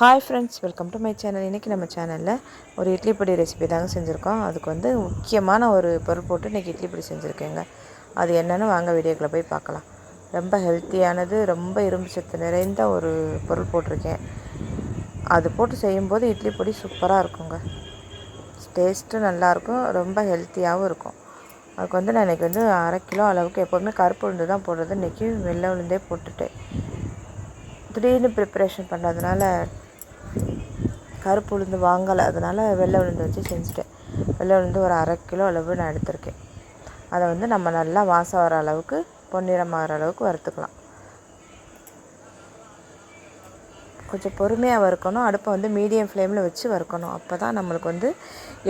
Hi friends welcome to my channel இன்றைக்கி நம்ம சேனலில் ஒரு இட்லி பொடி ரெசிபி தாங்க செஞ்சுருக்கோம். அதுக்கு வந்து முக்கியமான ஒரு பொருள் போட்டு இன்றைக்கி இட்லி பொடி செஞ்சுருக்கேங்க. அது என்னென்னு வாங்க வீடியோக்குள்ளே போய் பார்க்கலாம். ரொம்ப ஹெல்த்தியானது ரொம்ப இரும்பு சத்து நிறைந்த ஒரு பொருள் போட்டிருக்கேன். அது போட்டு செய்யும்போது இட்லி பொடி சூப்பராக இருக்குங்க. டேஸ்ட்டும் நல்லாயிருக்கும் ரொம்ப ஹெல்த்தியாகவும் இருக்கும். அதுக்கு வந்து நான் இன்றைக்கி வந்து அரை கிலோ அளவுக்கு எப்போதுமே கருப்பு உளுந்து தான் போடுறது. இன்றைக்கி வெள்ளை உளுந்தே போட்டுட்டேன். திடீர்னு ப்ரிப்பரேஷன் பண்ணுறதுனால கருப்பு உளுந்து வாங்கலை. அதனால் வெள்ளை உளுந்து வச்சு செஞ்சுட்டேன். வெள்ளை உளுந்து ஒரு அரை கிலோ அளவு நான் எடுத்திருக்கேன். அதை வந்து நம்ம நல்லா வாசம் வர அளவுக்கு பொன்னிறமாகிற அளவுக்கு வறுத்துக்கலாம். கொஞ்சம் பொறுமையாக வறுக்கணும். அடுப்பை வந்து மீடியம் ஃப்ளேமில் வச்சு வறுக்கணும். அப்போ தான் நம்மளுக்கு வந்து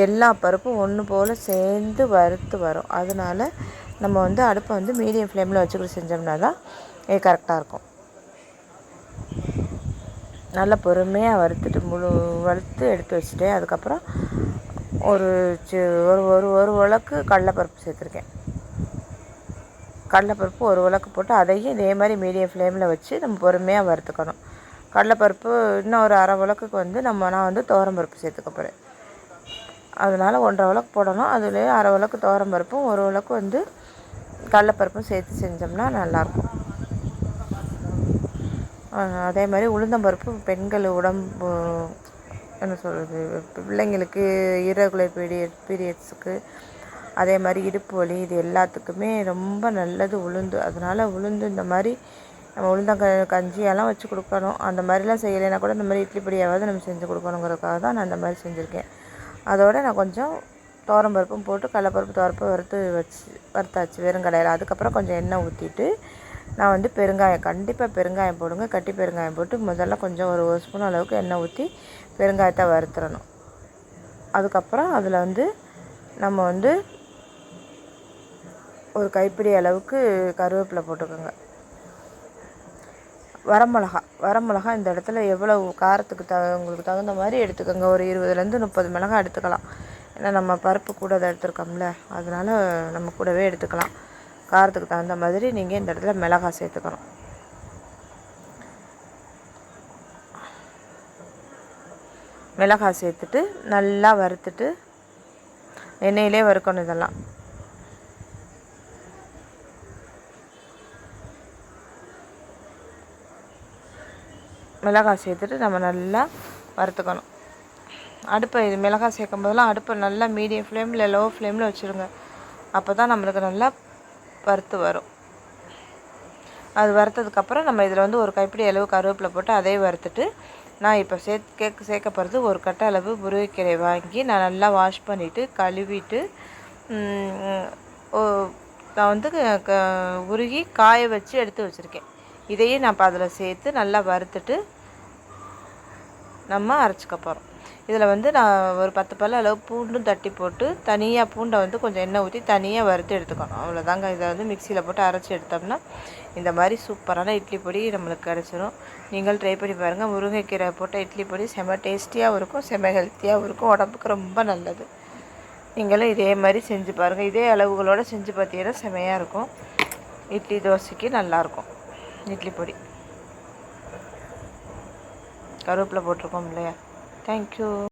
எல்லா பருப்பும் ஒன்று போல் சேர்ந்து வறுத்து வரும். அதனால் நம்ம வந்து அடுப்பை வந்து மீடியம் ஃப்ளேமில் வச்சுக்கிட்டு செஞ்சோம்னா தான் இது கரெக்டாக இருக்கும். நல்லா பொறுமையாக வறுத்துட்டு முழு வறுத்து எடுத்து வச்சுட்டேன் அதுக்கப்புறம் ஒரு ஒரு ஒரு ஒரு உலக்கு கடலைப்பருப்பு சேர்த்துருக்கேன். கடலைப்பருப்பு ஒரு உலக்கு போட்டு அதையும் இதே மாதிரி மீடியம் ஃப்ளேமில் வச்சு நம்ம பொறுமையாக வறுத்துக்கணும். கடலைப்பருப்பு இன்னும் ஒரு அரை உலக்குக்கு வந்து நம்ம நான் வந்து பருப்பு சேர்த்துக்க போகிறேன் அதனால் ஒன்றரை உலக்கு போடணும். அதுலேயே அரை உலக்கு பருப்பும் ஒரு உலக்கு வந்து கடலைப்பருப்பும் சேர்த்து செஞ்சோம்னா நல்லாயிருக்கும் அதே மாதிரி உளுந்தம்பருப்பு பெண்கள் உடம்பு என்ன சொல்கிறது பிள்ளைங்களுக்கு இரகுலர் பீரியட் பீரியட்ஸுக்கு அதே மாதிரி இடுப்பு வலி இது எல்லாத்துக்குமே ரொம்ப நல்லது உளுந்து. அதனால் உளுந்து இந்த மாதிரி நம்ம உளுந்தங்க கஞ்சியெல்லாம் வச்சு கொடுக்கணும். அந்த மாதிரிலாம் செய்யலைன்னா கூட இந்த மாதிரி இட்லி பொடியாவது நம்ம செஞ்சு கொடுக்கணுங்கிறதுக்காக தான் நான் அந்த மாதிரி செஞ்சுருக்கேன். அதோடு நான் கொஞ்சம் பருப்பும் போட்டு கடலப்பருப்பு தோரப்பு வறுத்து வச்சு வறுத்தாச்சு வெறும் கடையில். அதுக்கப்புறம் கொஞ்சம் எண்ணெய் ஊற்றிட்டு நான் வந்து பெருங்காயம் கண்டிப்பாக பெருங்காயம் போடுங்க. கட்டி பெருங்காயம் போட்டு முதல்ல கொஞ்சம் ஒரு ஒரு ஸ்பூன் அளவுக்கு எண்ணெய் ஊற்றி பெருங்காயத்தை வறுத்துடணும் அதுக்கப்புறம் அதில் வந்து நம்ம வந்து ஒரு கைப்பிடி அளவுக்கு கருவேப்பிலை போட்டுக்கோங்க. வரமிளகா வரமிளகா இந்த இடத்துல எவ்வளவு காரத்துக்கு த உங்களுக்கு தகுந்த மாதிரி எடுத்துக்கோங்க. ஒரு இருபதுலேருந்து முப்பது மிளகா எடுத்துக்கலாம். ஏன்னா நம்ம பருப்பு கூட அதை எடுத்துருக்கோம்ல அதனால் நம்ம கூடவே எடுத்துக்கலாம். காரத்துக்கு தகுந்த மாதிரி நீங்கள் இந்த இடத்துல மிளகாய் சேர்த்துக்கணும். மிளகாய் சேர்த்துட்டு நல்லா வறுத்துட்டு எண்ணெயிலே வறுக்கணும் இதெல்லாம். மிளகாய் சேர்த்துட்டு நம்ம நல்லா வறுத்துக்கணும். அடுப்பை இது மிளகாய் சேர்க்கும் போதெல்லாம் அடுப்பை நல்லா மீடியம் ஃப்ளேமில் லோ ஃப்ளேமில் வச்சுருங்க. அப்போ தான் நம்மளுக்கு நல்லா வறுத்து வரும். அது வறுத்ததுக்கப்புறம் நம்ம இதில் வந்து ஒரு கைப்பிடி அளவு கருவேப்பிலை போட்டு அதே வறுத்துட்டு நான் இப்போ சேர்த்து கேக் சேர்க்க போகிறது ஒரு கட்டை அளவு முருங்கைக்கீரை வாங்கி நான் நல்லா வாஷ் பண்ணிவிட்டு கழுவிட்டு நான் வந்து க உருகி காய வச்சு எடுத்து வச்சுருக்கேன். இதையும் நான் இப்போ அதில் சேர்த்து நல்லா வறுத்துட்டு நம்ம அரைச்சிக்க போகிறோம் இதில் வந்து நான் ஒரு பத்து பல்ல அளவு பூண்டும் தட்டி போட்டு தனியாக பூண்டை வந்து கொஞ்சம் எண்ணெய் ஊற்றி தனியாக வறுத்து எடுத்துக்கணும். அவ்வளோதாங்க இதை வந்து மிக்சியில் போட்டு அரைச்சி எடுத்தோம்னா இந்த மாதிரி சூப்பரான இட்லி பொடி நம்மளுக்கு கிடச்சிரும். நீங்கள் ட்ரை பண்ணி பாருங்கள் முருங்கைக்கீரை போட்ட இட்லி பொடி செம டேஸ்டியாகவும் இருக்கும் செம ஹெல்த்தியாகவும் இருக்கும். உடம்புக்கு ரொம்ப நல்லது. நீங்களும் இதே மாதிரி செஞ்சு பாருங்கள் இதே அளவுகளோடு செஞ்சு பார்த்தீங்கன்னா செமையாக இருக்கும். இட்லி தோசைக்கு நல்லாயிருக்கும் இட்லி பொடி. கருவேப்பிலை போட்டிருக்கோம் இல்லையா தேங்க்யூ.